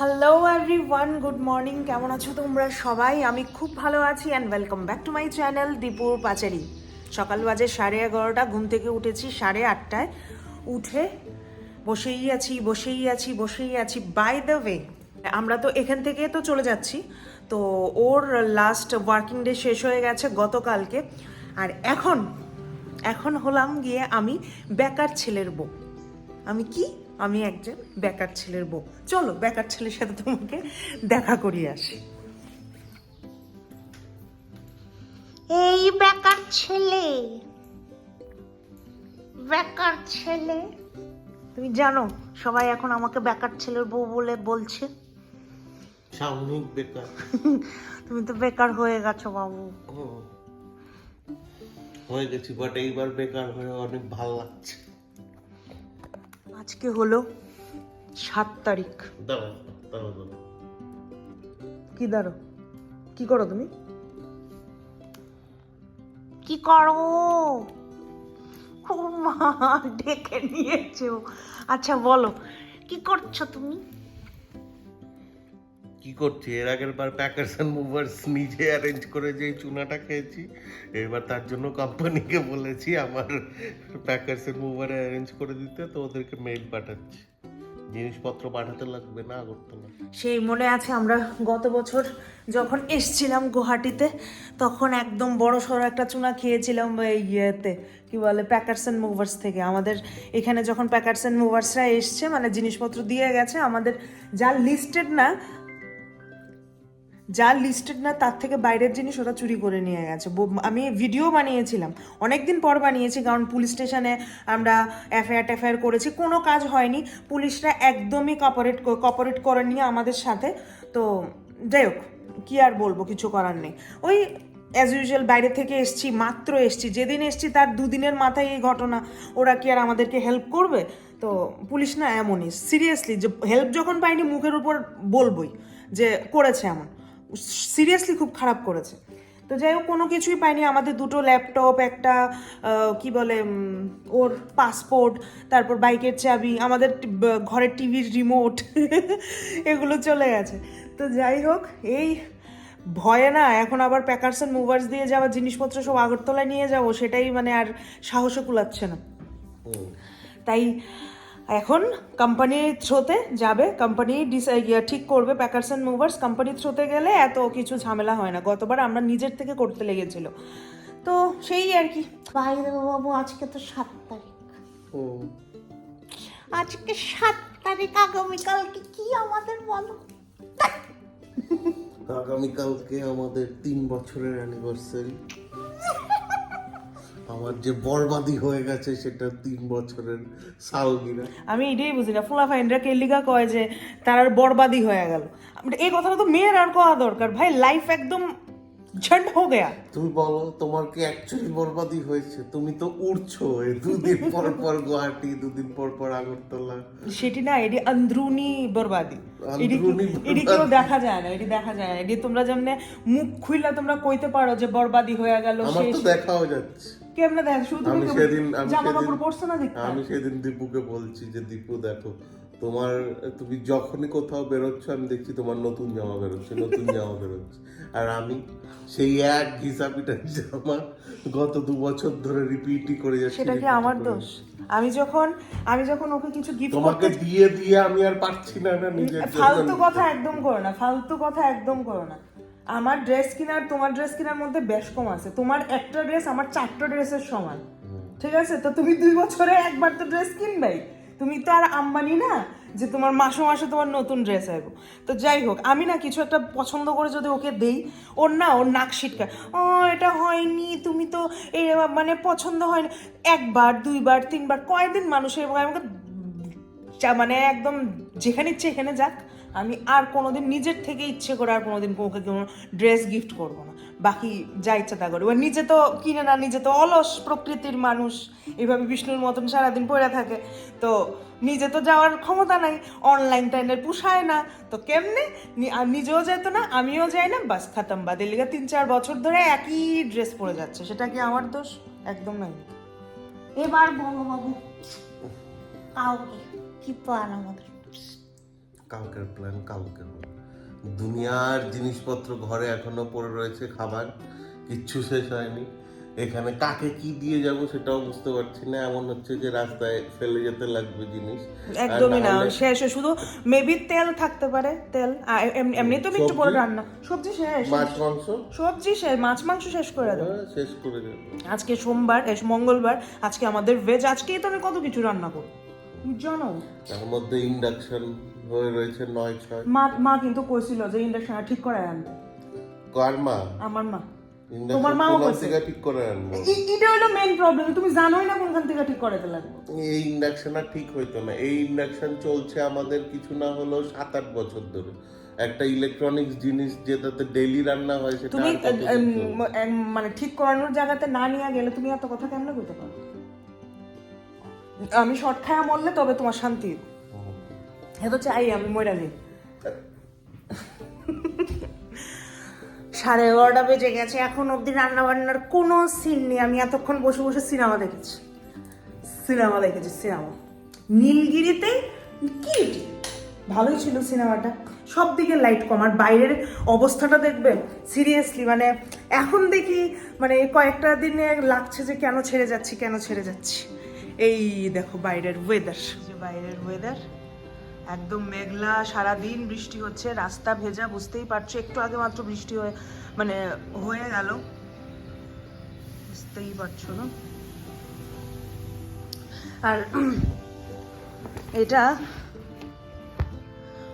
Hello everyone good morning কেমন আছো তোমরা সবাই? আমি খুব ভালো আছি and welcome back to my channel দীপুর পাচারি সকাল বাজে সাড়ে এগারোটা, ঘুম থেকে উঠেছি সাড়ে আটটায়। উঠে বসেই আছি বসেই আছি বসেই আছি। বাই দ্য ওয়ে আমরা তো এখান থেকে তো চলে যাচ্ছি। তো ওর লাস্ট ওয়ার্কিং ডে শেষ হয়ে গেছে গতকালকে। আর এখন এখন হলাম গিয়ে আমি বেকার ছেলের বউ। আমি কি আমি একজন বেকার ছেলের বউ। চলো বেকার ছেলের সাথে তোমাকে দেখা করিয়ে আসি। এই বেকার ছেলে বেকার ছেলে। তুমি জানো সবাই এখন আমাকে বেকার ছেলের বউ বলে বলছে। সাময়িক বেকার। তুমি তো বেকার হয়ে গেছো বাবু। হয়ে গেছি বাট এইবার বেকার হয়ে অনেক ভালো লাগছে। আজকে হলো সাত তারিখ। কি দাঁড়ো কি করো তুমি? কি করো? ও মা ডেকে নিয়েছো আচ্ছা বলো কি করছ তুমি? কি করছি? এর আগের বার প্যাকার্স অ্যান্ড মুভার্স নিজে অ্যারেঞ্জ করে যে চুনাটা খেয়েছি, এবার তার জন্য কোম্পানিকে বলেছি আমার প্যাকার্স অ্যান্ড মুভারে অ্যারেঞ্জ করে দিতে, তো ওদেরকে মেইল পাঠাচ্ছি। জিনিসপত্র পাঠাতে লাগবে না, আগরতলা। সেই মনে আছে আমরা গত বছর যখন এসছিলাম গুয়াহাটিতে, তখন একদম বড় সড়ো একটা চুনা খেয়েছিলাম এই ইয়েতে, কি বলে প্যাকার্স অ্যান্ড মুভার্স থেকে। আমাদের এখানে যখন প্যাকার্স অ্যান্ড মুভার্সরা এসছে মানে জিনিসপত্র দিয়ে গেছে, আমাদের যা লিস্টেড না যা লিস্টেড না, তার থেকে বাইরের জিনিস ওরা চুরি করে নিয়ে গেছে। আমি ভিডিও বানিয়েছিলাম। অনেক দিন পর বানিয়েছি, কারণ পুলিশ স্টেশনে আমরা এফআইআর ট্যাফআইআর করেছি। কোনো কাজ হয়নি। পুলিশরা একদমই কপারেট কপারেট করে নিয়ে আমাদের সাথে। তো যাই হোক, কী আর বলব, কিছু করার নেই। ওই অ্যাজ ইউজুয়াল বাইরে থেকে এসছি, মাত্র এসছি। যেদিন এসছি, তার দুদিনের মাথায় এই ঘটনা। ওরা কি আর আমাদেরকে হেল্প করবে? তো পুলিশ না এমনই। সিরিয়াসলি যে হেল্প যখন পাইনি, মুখের উপর বলবই যে করেছে এমন। সিরিয়াসলি খুব খারাপ করেছে। তো যাই হোক কোনো কিছুই পাইনি আমাদের দুটো ল্যাপটপ একটা কি বলে ওর পাসপোর্ট তারপর বাইকের চাবি আমাদের ঘরের টিভির রিমোট এগুলো চলে গেছে। তো যাই হোক এই ভয়ে না এখন আবার প্যাকার্স অ্যান্ড মুভার্স দিয়ে যাওয়া জিনিসপত্র সব আগরতলায় নিয়ে যাব সেটাই মানে আর সাহসে কুলাচ্ছে না। তাই এখন কোম্পানির থ্রোতে যাবে কোম্পানি ঠিক করবে প্যাকার্স অ্যান্ড মুভার্স কোম্পানির থ্রোতে গেলে এত কিছু ঝামেলা হয় না। গতবার আমরা নিজের থেকে করতে লেগেছিল। তো সেই আর কি। ভাই বাবু আজকে তো সাত তারিখ। হুম। আজকে সাত তারিখ আগামীকালকে কি আমাদের বলো? আগামীকালকে আমাদের তিন বছরের অ্যানিভার্সারি আমার যে বরবাদি হয়ে গেছে সেটা তিন বছরের সালগিরা। আমি এটাই বুঝি না। ফুলা ফাইনরা কেলিগা কয় যে তার বরবাদি হয়ে গেল। এই কথাটা তো মেয়ের আর কওয়া দরকার। ভাই লাইফ একদম ঝন্ড হো গয়া। তুমি বলো তোমার কি অ্যাকচুয়ালি বরবাদি হয়েছে? তুমি তো উড়ছো দুদিন পর পর গুয়াহাটি দুদিন পর পর আগরতলা। সেটি না এটি অন্ধ্রুনি বরবাদি। এটি কেউ দেখা যায় না এটি দেখা যায় না। এটি তোমরা যেমন মুখ খুইলা তোমরা কইতে পারো যে বরবাদি হয়ে গেল আমার তো দেখাও যাচ্ছে। কেমনে দেখ শুধু আমি সেদিন আমি জামা সেদিন কাপড় পরছো না দেখতে? আমি সেদিন দীপুকে বলছি যে দীপু দেখো তোমার তুমি যখনই কোথাও বেরোচ্ছ আমি দেখছি তোমার নতুন জামা বেরোচ্ছে নতুন জামা বেরোচ্ছে। আর আমি সেই এক ঘিসাপিটার জামা গত দু বছর ধরে রিপিটই করে যাচ্ছি সেটা কি আমার দোষ? আমি যখন আমি যখন ওকে কিছু গিফট তোমাকে দিয়ে দিয়ে আমি আর পারছি না না নিজের ফালতু কথা একদম করো না ফালতু কথা একদম করো না। আমার ড্রেস কেনার তোমার ড্রেস কেনার মধ্যে বেশ কম আছে। তোমার একটা ড্রেস আমার চারটা ড্রেসের সমান। ঠিক আছে? তো তুমি দুই বছরে একবার তো ড্রেস কিনবেই। তুমি তো আর আম্বানি না যে তোমার মাসে মাসে তোমার নতুন ড্রেস আইবো তো যাই হোক, আমি না কিছু একটা পছন্দ করে যদি ওকে দেই, ওর না, ওর নাক ছিটকায় ও, এটা হয়নি, তুমি তো এ মানে পছন্দ হয়নি। একবার, দুইবার, তিনবার, কয়দিন মানুষের আমাকে মানে একদম যেখানে ইচ্ছে যাক। আমি আর কোনোদিন নিজের থেকে ইচ্ছে করে আর কোনোদিন ওকে কোনো ড্রেস গিফট করব না। বাকি যা ইচ্ছা তা করি এবার নিজে তো কিনে না, নিজে তো অলস প্রকৃতির মানুষ। এভাবে বিষ্ণুর মতন সারাদিন পড়ে থাকে। তো নিজে তো যাওয়ার ক্ষমতা নাই অনলাইন টাইনের পুষায় না। তো কেমনে? নিজেও যেত না, আমিও যাই না, বাস খাতাম। বা দিল্লিগা তিন চার বছর ধরে একই ড্রেস পরে যাচ্ছে। সেটা কি আমার দোষ? একদম নাই। এবার বলো বাবু, কাউকে কি প্ল্যান আমাদের কালকের প্ল্যান কালকে দুনিয়ার জিনিসপত্র ঘরে এখনও পড়ে রয়েছে খাবার কিচ্ছু শেষ হয়নি। এখানে কাকে কি দিয়ে যাব সেটাও বুঝতে পারছি না। এমন হচ্ছে যে রাস্তায় ফেলে যেতে লাগবে জিনিস। একদমই না শেষ শুধু মেবি তেল থাকতে পারে তেল। এমনি তো একটু পরে রান্না। সবজি শেষ মাছ মাংস? সবজি শেষ মাছ মাংস শেষ করে দেবো হ্যাঁ, শেষ করে দেবো। আজকে সোমবার এস মঙ্গলবার আজকে আমাদের ভেজ আজকেই তো আমি কত কিছু রান্না করব? জানো? তার মধ্যে ইন্ডাকশন রয়েছে নয় ছয়। মা মা কিন্তু কইছিল যে ঠিক করে আনতে কার মা? আমার মা। তোমার মাও কইছে। ঠিক করে আনব? এটা হলো মেইন প্রবলেম তুমি জানোই না কোনখান থেকে ঠিক করাতে লাগবে। এই ইন্ডাকশন আর ঠিক হইতো না। এই ইন্ডাকশন চলছে আমাদের কিছু না হলেও সাত আট বছর ধরে। একটা ইলেকট্রনিক্স জিনিস যেটাতে ডেইলি রান্না হয় সেটা তুমি মানে ঠিক করানোর জায়গাতে না নিয়ে গেলে তুমি এত কথা কেমনে কইতে পারো? আমি শর্ট খায়া মরলে তবে তোমার শান্তি। এ তো চাই আমি মরে যাই। সাড়ে এগারোটা বেজে গেছে, এখন অবধি রান্না বান্নার কোনো সিন নেই। আমি এতক্ষণ বসে বসে সিনেমা দেখেছি। সিনেমা দেখেছি সিনেমা নীলগিরিতে কি ভালোই ছিল সিনেমাটা সব দিকে লাইট কম। আর বাইরের অবস্থাটা দেখবেন সিরিয়াসলি মানে এখন দেখি মানে কয়েকটা দিনে লাগছে যে কেন ছেড়ে যাচ্ছি, কেন ছেড়ে যাচ্ছি। এই দেখো বাইরের ওয়েদার যে বাইরের ওয়েদার একদম মেঘলা, সারাদিন বৃষ্টি হচ্ছে, রাস্তা ভেজা, বুঝতেই পারছ, একটু আগে মাত্র বৃষ্টি হয়ে মানে হয়ে গেল। বুঝতেই পারছ না? আর এটা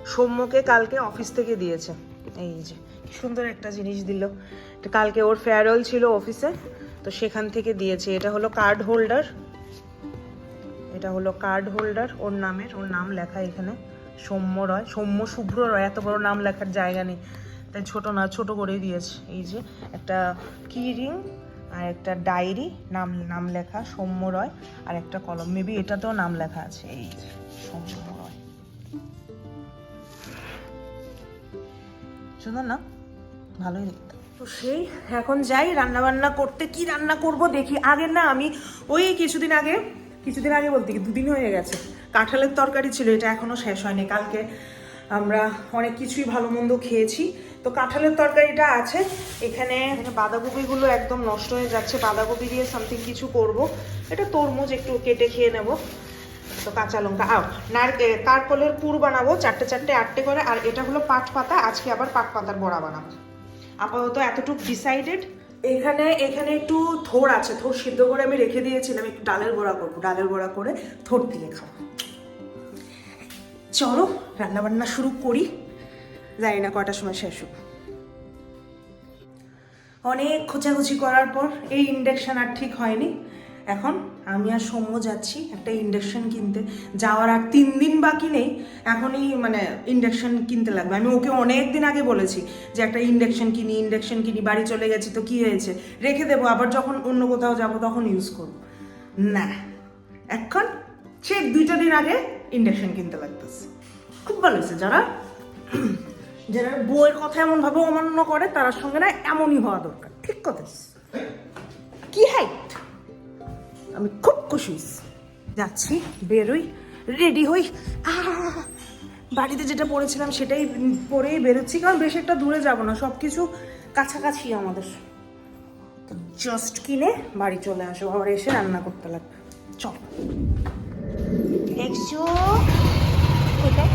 সৌম্যকে কালকে অফিস থেকে দিয়েছে। এই যে সুন্দর একটা জিনিস দিল। কালকে ওর ফেয়ারওয়েল ছিল অফিসে, তো সেখান থেকে দিয়েছে। এটা হলো কার্ড হোল্ডার এটা হলো কার্ড হোল্ডার ওর নামের, ওর নাম লেখা এখানে, সৌম্য রয়, সৌম্য শুভ্র রয়, এত বড় নাম লেখার জায়গা নেই। তাই ছোট না, ছোট করেই দিয়েছে। এই যে একটা কি রিং আর একটা ডায়েরি নাম নাম লেখা, সৌম্য রয় আর একটা কলম। মেবি এটাতেও নাম লেখা আছে, এই যে সৌম্য রয়। সুন্দর না? ভালোই দেখতে। তো সেই, এখন যাই রান্না বান্না করতে কি রান্না করব দেখি। আগে না, আমি ওই কিছুদিন আগে কিছুদিন আগে বলতে কি দুদিন হয়ে গেছে। কাঁঠালের তরকারি ছিল, এটা এখনও শেষ হয়নি। কালকে আমরা অনেক কিছুই ভালো মন্দ খেয়েছি। তো কাঁঠালের তরকারিটা আছে। এখানে বাঁধাকপিগুলো একদম নষ্ট হয়ে যাচ্ছে। বাঁধাকপি দিয়ে সামথিং কিছু করব। এটা তরমুজ একটু কেটে খেয়ে নেব। তো কাঁচা লঙ্কা। আও নারকে কারকলের পুর বানাবো। চারটে চারটে আটটে করে। আর এটা হলো পাট পাতা। আজকে আবার পাট পাতার বড়া বানাবো। আপাতত এতটুকু ডিসাইডেড এখানে এখানে একটু থোর আছে থোর সিদ্ধ করে আমি রেখে দিয়েছিলাম, একটু ডালের বড়া করব, ডালের বড়া করে থোর দিয়ে খাব। চলো, রান্নাবান্না শুরু করি। জানি না কটার সময় শেষ হোক। অনেক খোঁচাখুচি করার পর, এই ইন্ডাকশান আর ঠিক হয়নি। এখন আমি আর সৌম্য যাচ্ছি একটা ইন্ডাকশন কিনতে। যাওয়ার আর তিন দিন বাকি নেই, এখনই মানে ইন্ডাকশন কিনতে লাগবে। আমি ওকে অনেক দিন আগে বলেছি যে একটা ইন্ডাকশন কিনি ইন্ডাকশন কিনি, বাড়ি চলে গেছি তো কি হয়েছে? রেখে দেবো, আবার যখন অন্য কোথাও যাব তখন ইউজ করব। না, এখন সে দুইটা দিন আগে ইন্ডাকশন কিনতে লাগতেছে। খুব ভালো হয়েছে, যারা যারা বউয়ের কথা এমনভাবে অমান্য করে, তার সঙ্গে না এমনই হওয়া দরকার। ঠিক কথা কি হাইট আমি খুব খুশি হয়েছি। যাচ্ছি, বেরোই, রেডি হই! বাড়িতে যেটা পড়েছিলাম সেটাই পরেই বেরোচ্ছি, কারণ বেশ একটা দূরে যাব না সব কিছু কাছাকাছি আমাদের। তো জাস্ট কিনে বাড়ি চলে আসো আবার এসে রান্না করতে লাগবে। চল। দেখছ কোথায়?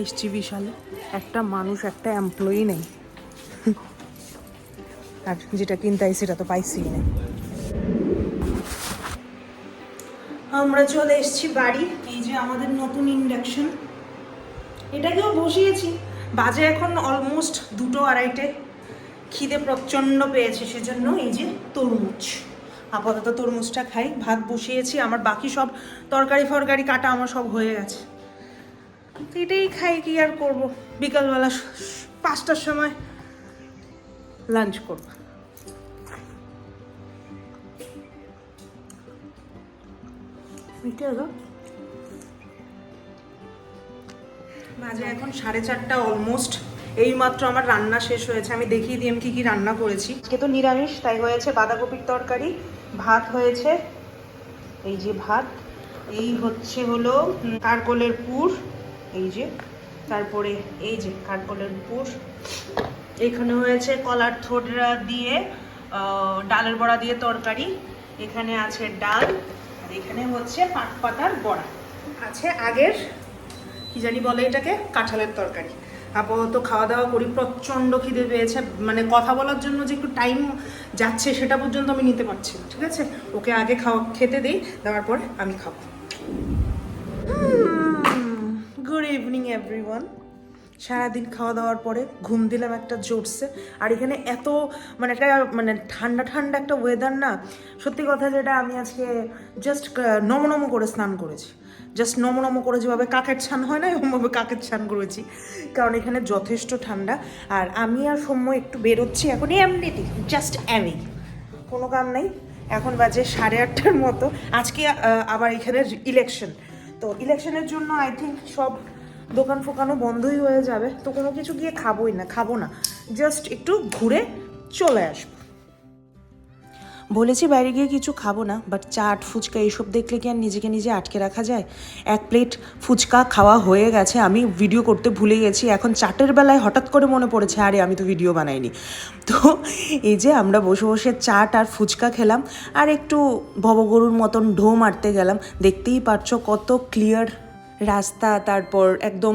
এসছি বিশালে। একটা মানুষ, একটা এমপ্লয়ি নেই। আর যেটা কিনতে সেটা তো পাইছি না। আমরা চলে এসছি বাড়ি, এই যে আমাদের নতুন ইন্ডাকশন এটাকেও বসিয়েছি। বাজে এখন অলমোস্ট দুটো আড়াইটে। খিদে প্রচণ্ড পেয়েছে, সেজন্য এই যে তরমুজ। আপাতত তরমুজটা খাই। ভাত বসিয়েছি, আমার বাকি সব তরকারি ফরকারি কাটা আমার সব হয়ে গেছে। এটাই খাই কি আর করব? বিকালবেলা পাঁচটার সময় লাঞ্চ করব। মিটে গেল বাজে এখন সাড়ে চারটা অলমোস্ট এই মাত্র আমার রান্না শেষ হয়েছে। আমি দেখিয়ে দিয়ে আমি কি কি রান্না করেছি। আজকে তো নিরামিষ তাই হয়েছে বাঁধাকপির তরকারি ভাত হয়েছে। এই যে ভাত এই হচ্ছে হলো কারকলের পুর এই যে, তারপরে এই যে কারকলের পুর। এখানে হয়েছে কলার থোড়া দিয়ে ডালের বড়া দিয়ে তরকারি। এখানে আছে ডাল, আর এখানে হচ্ছে পাট পাতার বড়া। আছে আগের, কি জানি বলে এটাকে, কাঁঠালের তরকারি। আপাতত খাওয়া দাওয়া করি, প্রচণ্ড খিদে পেয়েছে। মানে কথা বলার জন্য যে একটু টাইম যাচ্ছে, সেটা পর্যন্ত আমি নিতে পারছি ঠিক আছে? ওকে আগে খাওয়া, খেতে দিই, দেওয়ার পরে আমি খাব। গুড ইভিনিং এভরিওয়ান সারাদিন খাওয়া দাওয়ার পরে ঘুম দিলাম একটা জোরসে। আর এখানে এত মানে একটা মানে ঠান্ডা ঠান্ডা একটা ওয়েদার না, সত্যি কথা যেটা আমি আজকে জাস্ট নমনম করে স্নান করেছি। জাস্ট নমনম করে যেভাবে কাকের ছান হয় না, এরকমভাবে কাকের ছান করেছি। কারণ এখানে যথেষ্ট ঠান্ডা। আর আমি আর সৌম্য একটু বেরোচ্ছি এখন এমনিতেই জাস্ট এমনি। কোনো কাম নেই। এখন বাজে সাড়ে আটটার মতো। আজকে আবার এখানে ইলেকশন তো ইলেকশনের জন্য আই থিঙ্ক সব দোকান ফোকানও বন্ধই হয়ে যাবে। তো কোনো কিছু গিয়ে খাবোই না, খাব না। জাস্ট একটু ঘুরে চলে আসব। বলেছি বাইরে গিয়ে কিছু খাব না বাট চাট, ফুচকা এইসব দেখলে কি আর নিজেকে নিজে আটকে রাখা যায়? এক প্লেট ফুচকা খাওয়া হয়ে গেছে, আমি ভিডিও করতে ভুলে গেছি, এখন চাটের বেলায় হঠাৎ করে মনে পড়েছে, আরে আমি তো ভিডিও বানাইনি। তো এই যে আমরা বসে বসে চাট আর ফুচকা খেলাম, আর একটু ভবগরুর মতন ঢো মারতে গেলাম, দেখতেই পারছ কত ক্লিয়ার রাস্তা, তারপর একদম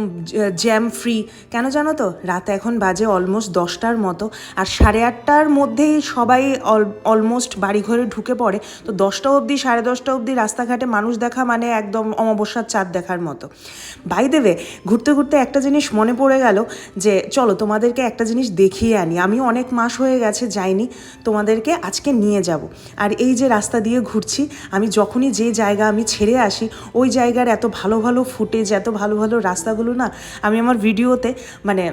জ্যাম ফ্রি কেন জানো তো? রাত এখন বাজে অলমোস্ট দশটার মতো আর সাড়ে আটটার মধ্যেই সবাই অলমোস্ট বাড়িঘরে ঢুকে পড়ে। তো দশটা অবধি, সাড়ে দশটা অবধি রাস্তাঘাটে মানুষ দেখা মানে একদম অমাবস্যার চাঁদ দেখার মতো। বাই দেবে ঘুরতে ঘুরতে একটা জিনিস মনে পড়ে গেল যে, চলো তোমাদেরকে একটা জিনিস দেখিয়ে আনি। আমি অনেক মাস হয়ে গেছে যাইনি, তোমাদেরকে আজকে নিয়ে যাব। আর এই যে রাস্তা দিয়ে ঘুরছি, আমি যখনই যে জায়গা আমি ছেড়ে আসি, ওই জায়গার এত ভালো ভালো ফুটেজ, এত ভালো ভালো রাস্তাগুলো না আমি আমার ভিডিওতে মানে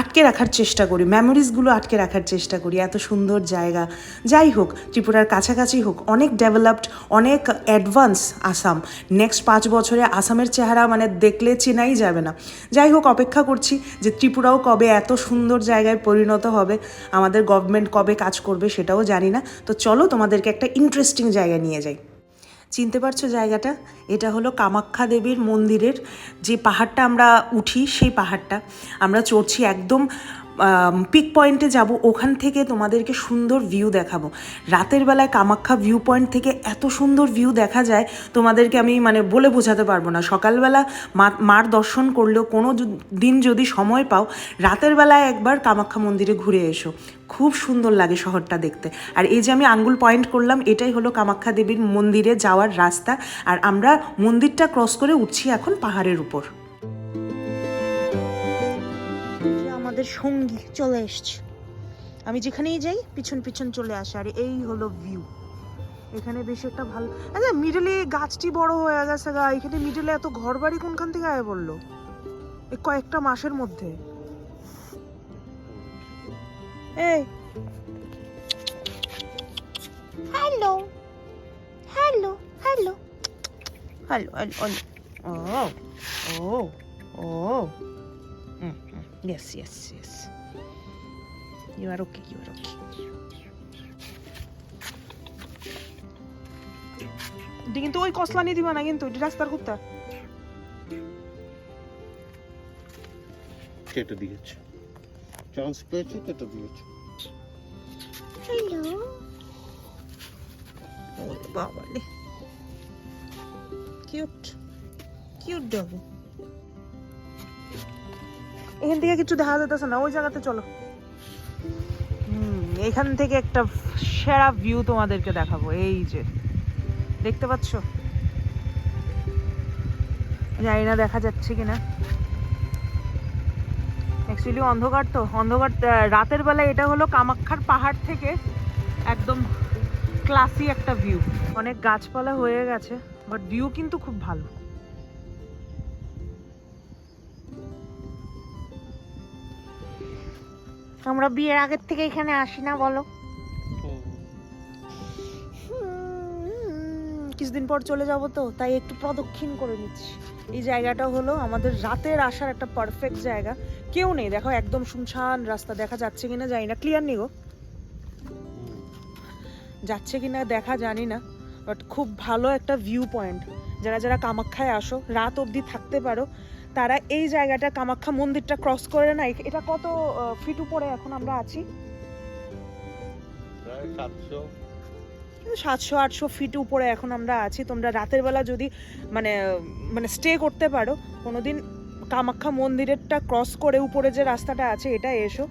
আটকে রাখার চেষ্টা করি মেমোরিজগুলো আটকে রাখার চেষ্টা করি, এত সুন্দর জায়গা। যাই হোক, ত্রিপুরার কাছাকাছি হোক, অনেক ডেভেলপড অনেক অ্যাডভান্স আসাম। নেক্সট পাঁচ বছরে আসামের চেহারা মানে দেখলে চেনাই যাবে না। যাই হোক, অপেক্ষা করছি যে ত্রিপুরাও কবে এত সুন্দর জায়গায় পরিণত হবে, আমাদের গভর্নমেন্ট কবে কাজ করবে সেটাও জানি না। তো চলো তোমাদেরকে একটা ইন্টারেস্টিং জায়গায় নিয়ে যাই। চিনতে পারছ জায়গাটা? এটা হলো কামাখ্যা দেবীর মন্দিরের যে পাহাড়টা আমরা উঠি, সেই পাহাড়টা। আমরা চড়ছি একদম পিক পয়েন্টে যাব, ওখান থেকে তোমাদেরকে সুন্দর ভিউ দেখাবো। রাতের বেলায় কামাখ্যা ভিউ পয়েন্ট থেকে এত সুন্দর ভিউ দেখা যায়, তোমাদেরকে আমি মানে বলে বোঝাতে পারব না। সকালবেলা মা, মার দর্শন করলেও কোনো দিন যদি সময় পাও, রাতের বেলায় একবার কামাখ্যা মন্দিরে ঘুরে এসো। খুব সুন্দর লাগে শহরটা দেখতে। আর এই যে আমি আঙ্গুল পয়েন্ট করলাম, এটাই হলো কামাখ্যা দেবীর মন্দিরে যাওয়ার রাস্তা। আর আমরা মন্দিরটা ক্রস করে উঠছি এখন পাহাড়ের উপর। আমাদের সঙ্গী চলে এসছে। আমি যেখানেই যাই পিছন পিছন চলে আসে। আর এই হলো ভিউ এখানে বেশি একটা ভালো আচ্ছা মিডলে গাছটি বড় হয়ে গেছে গা। এখানে মিডলে এত ঘর বাড়ি কোনখান থেকে আয় বলল এই কয়েকটা মাসের মধ্যে। এই। Hello hello hello. Oh, oh, oh. Mm, mm. Yes, yes, yes. You are okay, you are okay. এটা কিন্তু ওই কসলা নিয়ে দিবা না কিন্তু এটা রাস্তার কুত্তা কেটে দিয়েছে চান্স পেয়েছে কেটে দিয়েছে হ্যালো ওরে বাবা রে কিউট কিউট ডগি এখান থেকে কিছু দেখা যেতেছে না, ওই জায়গাতে চলো। এখান থেকে একটা সেরা ভিউ তোমাদেরকে দেখাবো, এই যে। দেখতে পাচ্ছ? জানি না দেখা যাচ্ছে কিনা। অ্যাকচুয়ালি অন্ধকার তো, অন্ধকার রাতের বেলা এটা হলো কামাখ্যার পাহাড় থেকে একদম ক্লাসি একটা ভিউ অনেক গাছপালা হয়ে গেছে বাট ভিউ কিন্তু খুব ভালো। আমরা বিয়ের আগের থেকে এখানে আসি না, বলো। কিছুদিন পর চলে যাব তো, তাই একটু প্রদক্ষিণ করে নিচ্ছি। এই জায়গাটা হলো আমাদের রাতের আসার একটা পারফেক্ট জায়গা। কেউ নেই, দেখো একদম শুনশান রাস্তা, দেখা যাচ্ছে কিনা জানি না। ক্লিয়ার নেই গো? যাচ্ছে কিনা দেখা জানি না বাট খুব ভালো একটা ভিউ পয়েন্ট যারা যারা কামাখ্যায় আসো, রাত অবধি থাকতে পারো। তারা এই জায়গাটা কামাখ্যা মন্দিরটা ক্রস করে না। এটা কত ফিট উপরে এখন আমরা আছি? সাতশো। আটশো ফিট উপরে এখন আমরা আছি। তোমরা রাতের বেলা যদি মানে মানে স্টে করতে পারো কোনোদিন কামাখ্যা মন্দিরেরটা ক্রস করে উপরে যে রাস্তাটা আছে এটা এসো।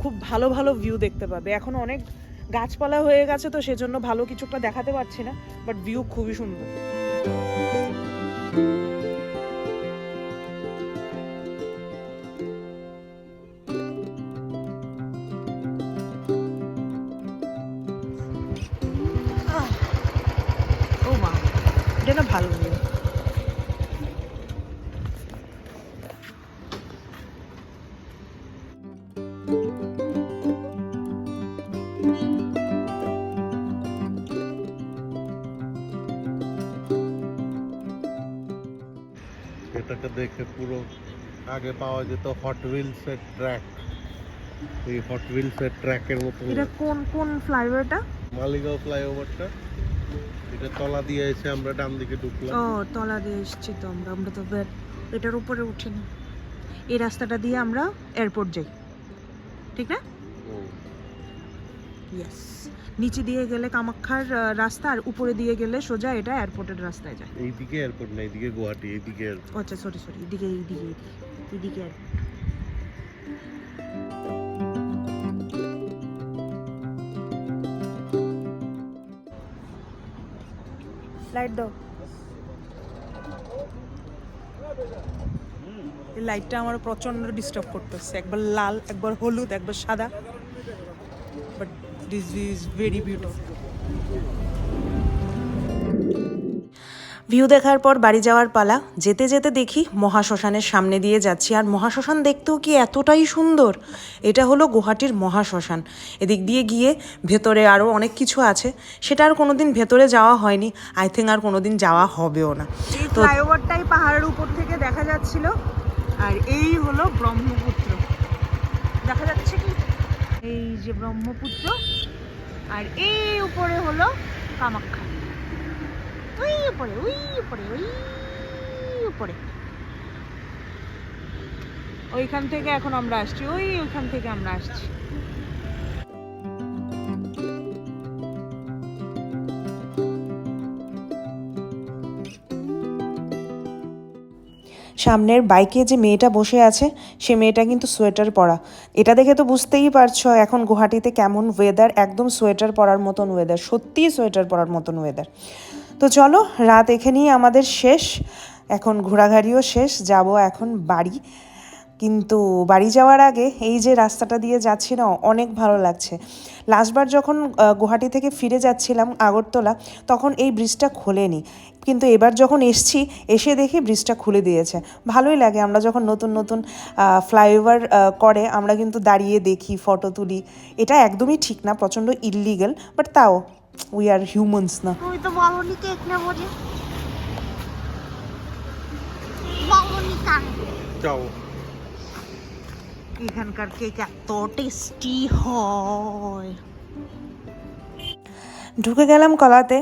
খুব ভালো ভালো ভিউ দেখতে পাবে। এখন অনেক গাছপালা হয়ে গেছে তো সেজন্য ভালো কিছু একটা দেখাতে পারছি না বাট ভিউ খুবই সুন্দর। এটাকে দেখে পুরো আগে পাওয়া যেত হট হুইলস এর ট্র্যাক এই হট হুইলস এর ট্র্যাকের মতো। এটা কোন কোন ফ্লাইওভারটা মালিগাঁও ফ্লাইওভারটা এটা তলা দিয়ে এসে আমরা ডান দিকে ঢুকলাম। ও তলা দিয়ে এসেছি তো আমরা। আমরা তো এটার উপরে উঠিনি এই রাস্তাটা দিয়ে আমরা এয়ারপোর্ট যাই। ঠিক না। ইয়েস নিচে দিয়ে গেলে কামাখ্যার রাস্তা আর উপরে দিয়ে গেলে সোজা এটা এয়ারপোর্টের রাস্তায় যায়। এইদিকে এয়ারপোর্ট না এইদিকে গুয়াহাটি এইদিকে। আচ্ছা সরি সরি এইদিকে এইদিকে এইদিকে এয়ারপোর্ট লাইট দাও। এই লাইটটা আমার প্রচণ্ড ডিস্টার্ব করতেছে। একবার লাল একবার হলুদ একবার সাদা। But this is very beautiful view দেখার পর বাড়ি যাওয়ার পালা। যেতে যেতে দেখি মহাশ্মশানের সামনে দিয়ে যাচ্ছি আর মহাশ্মশান দেখতেও কি এতটাই সুন্দর? এটা হলো গুয়াহাটির মহাশ্মশান। এদিক দিয়ে গিয়ে ভেতরে আরও অনেক কিছু আছে। সেটা আর কোনোদিন ভেতরে যাওয়া হয়নি। আই থিঙ্ক আর কোনোদিন যাওয়া হবেও না। তো ফ্লাইওভারটাই পাহাড়ের উপর থেকে দেখা যাচ্ছিল। আর এই হলো ব্রহ্মপুত্র। দেখা যাচ্ছে কি? এই যে ব্রহ্মপুত্র, আর এই উপরে হলো কামাখ্যা। ওই উপরে ওই উপরে ওই উপরে। ওইখান থেকে এখন আমরা আসছি, ওই ওইখান থেকে আমরা আসছি। সামনের বাইকে যে মেয়েটা বসে আছে, সে মেয়েটা কিন্তু সোয়েটার পরা। এটা দেখে তো বুঝতেই পারছ এখন গুহাটিতে কেমন ওয়েদার একদম সোয়েটার পরার মতন ওয়েদার সত্যিই সোয়েটার পরার মতন ওয়েদার তো চলো, রাত এখানেই আমাদের শেষ, এখন ঘোরাঘাড়িও শেষ, যাব এখন বাড়ি। কিন্তু বাড়ি যাওয়ার আগে এই যে রাস্তাটা দিয়ে যাচ্ছি না অনেক ভালো লাগছে। লাস্টবার যখন আহ, গুয়াহাটি থেকে ফিরে যাচ্ছিলাম আগরতলা তখন এই ব্রিজটা খোলেনি। কিন্তু এবার যখন এসছি এসে দেখি ব্রিজটা খুলে দিয়েছে। ভালোই লাগে আমরা যখন নতুন নতুন ফ্লাইওভার করে আমরা কিন্তু দাঁড়িয়ে দেখি ফটো তুলি। এটা একদমই ঠিক না প্রচণ্ড ইললিগাল বাট তাও উই আর হিউম্যানস না। তো বলনি কেক নেব যে বলনি কান যাও এখানকার কেক এত টেস্টি হয় ঢুকে গেলাম কলাতে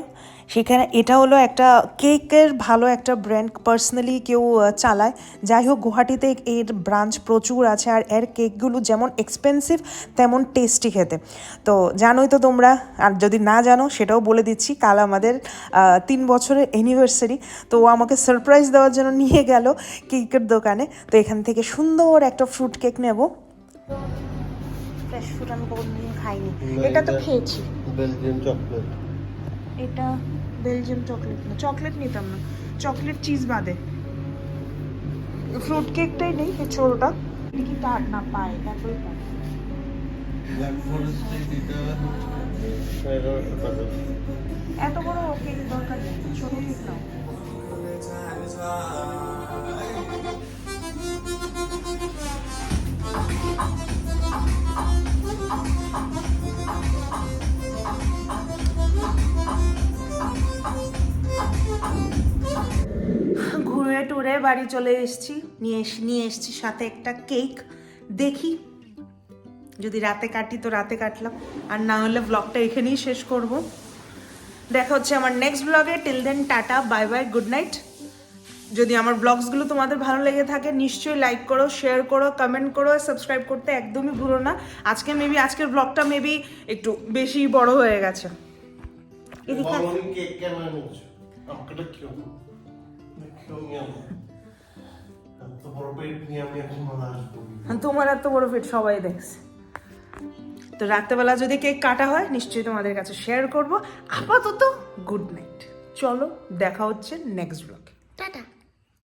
সেখানে এটা হলো একটা কেকের ভালো একটা ব্র্যান্ড পার্সোনালি কেউ চালায়। যাই হোক গুয়াহাটিতে এর ব্রাঞ্চ প্রচুর আছে আর এর কেকগুলো যেমন এক্সপেন্সিভ তেমন টেস্টি খেতে। তো জানোই তো তোমরা আর যদি না জানো সেটাও বলে দিচ্ছি কাল আমাদের তিন বছরের অ্যানিভার্সারি তো ও আমাকে সারপ্রাইজ দেওয়ার জন্য নিয়ে গেল কেকের দোকানে। তো এখান থেকে সুন্দর একটা ফ্রুট কেক নেব। ফ্রেশ ফ্রুট আমি কোনোদিন খাইনি। এটা তো খেয়েছি। বেলজিয়াম চকলেট এটা বেলজিয়াম চকলেট না চকলেট নিতাম না চকলেট চিজ বাদে ফ্রুট কেকটাই নেই এই ছোটটা এটা কি কার্ড না পায় তারপরে পায় ব্ল্যাক ফরেস্ট এটা এগারোশো টাকা এত বড় কেক দরকার নেই ছোট কেক নাও টুরে টুরে বাড়ি চলে এসেছি। নিয়ে এস- নিয়ে এসেছি সাথে একটা কেক। দেখি। যদি রাতে কাটি তো রাতে কাটলাম। আর না হলে ব্লগটা এখানেই শেষ করব। দেখা হচ্ছে আমার নেক্সট ব্লগে till then tata bye bye good night যদি আমার ব্লগসগুলো তোমাদের ভালো লেগে থাকে নিশ্চয়ই লাইক করো শেয়ার করো কমেন্ট করো সাবস্ক্রাইব করতে একদমই ভুলো না। আজকে মেবি আজকের ব্লগটা মেবি একটু বেশি বড় হয়ে গেছে। এদিকে তোমার এত বড় পেট সবাই দেখছে। তো রাত্রেবেলা যদি কেক কাটা হয় নিশ্চয়ই তোমাদের কাছে শেয়ার করব। আপাতত গুড নাইট চলো দেখা হচ্ছে নেক্সট ব্লগে টাটা।